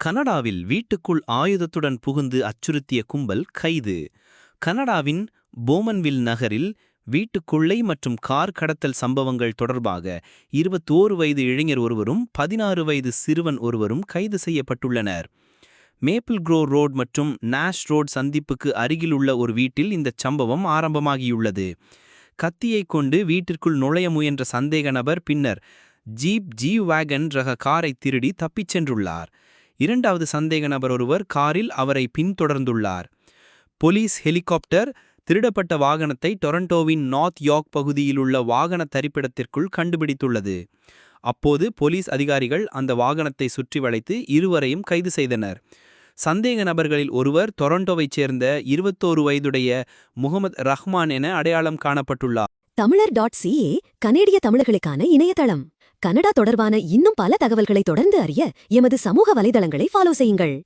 கனடாவில் வீட்டுக்குள் ஆயுதத்துடன் புகுந்து அச்சுறுத்திய கும்பல் கைது. கனடாவின் போமன்வில் நகரில் வீட்டுக்குள்ளை மற்றும் கார் கடத்தல் சம்பவங்கள் தொடர்பாக இருபத்தோரு வயது இளைஞர் ஒருவரும் பதினாறு வயது சிறுவன் ஒருவரும் கைது செய்யப்பட்டுள்ளனர். மேப்பிள் க்ரோ ரோட் மற்றும் நாஷ் ரோட் சந்திப்புக்கு அருகிலுள்ள ஒரு வீட்டில் இந்தச் சம்பவம் ஆரம்பமாகியுள்ளது. கத்தியைக் கொண்டு வீட்டிற்குள் நுழைய முயன்ற சந்தேக நபர் பின்னர் ஜீப் ஜி வேகன் ரக காரை திருடி தப்பிச் சென்றுள்ளார். இரண்டாவது சந்தேக நபர் ஒருவர் காரில் அவரை பின்தொடர்ந்துள்ளார். போலீஸ் ஹெலிகாப்டர் திருடப்பட்ட வாகனத்தை டொரண்டோவின் நார்த் யார்க் பகுதியிலுள்ள வாகன தரிப்பிடத்திற்குள் கண்டுபிடித்துள்ளது. அப்போது போலீஸ் அதிகாரிகள் அந்த வாகனத்தை சுற்றி வளைத்து இருவரையும் கைது செய்தனர். சந்தேக நபர்களில் ஒருவர் டொரண்டோவைச் சேர்ந்த இருபத்தோரு வயதுடைய முகமது ரஹ்மான் என அடையாளம் காணப்பட்டுள்ளார். தமிழர் டாட் சிஏ கனேடிய தமிழர்களுக்கான இணையதளம். கனடா தொடர்பான இன்னும் பல தகவல்களை தொடர்ந்து அறிய எமது சமூக வலைதளங்களை ஃபாலோ செய்யுங்கள்.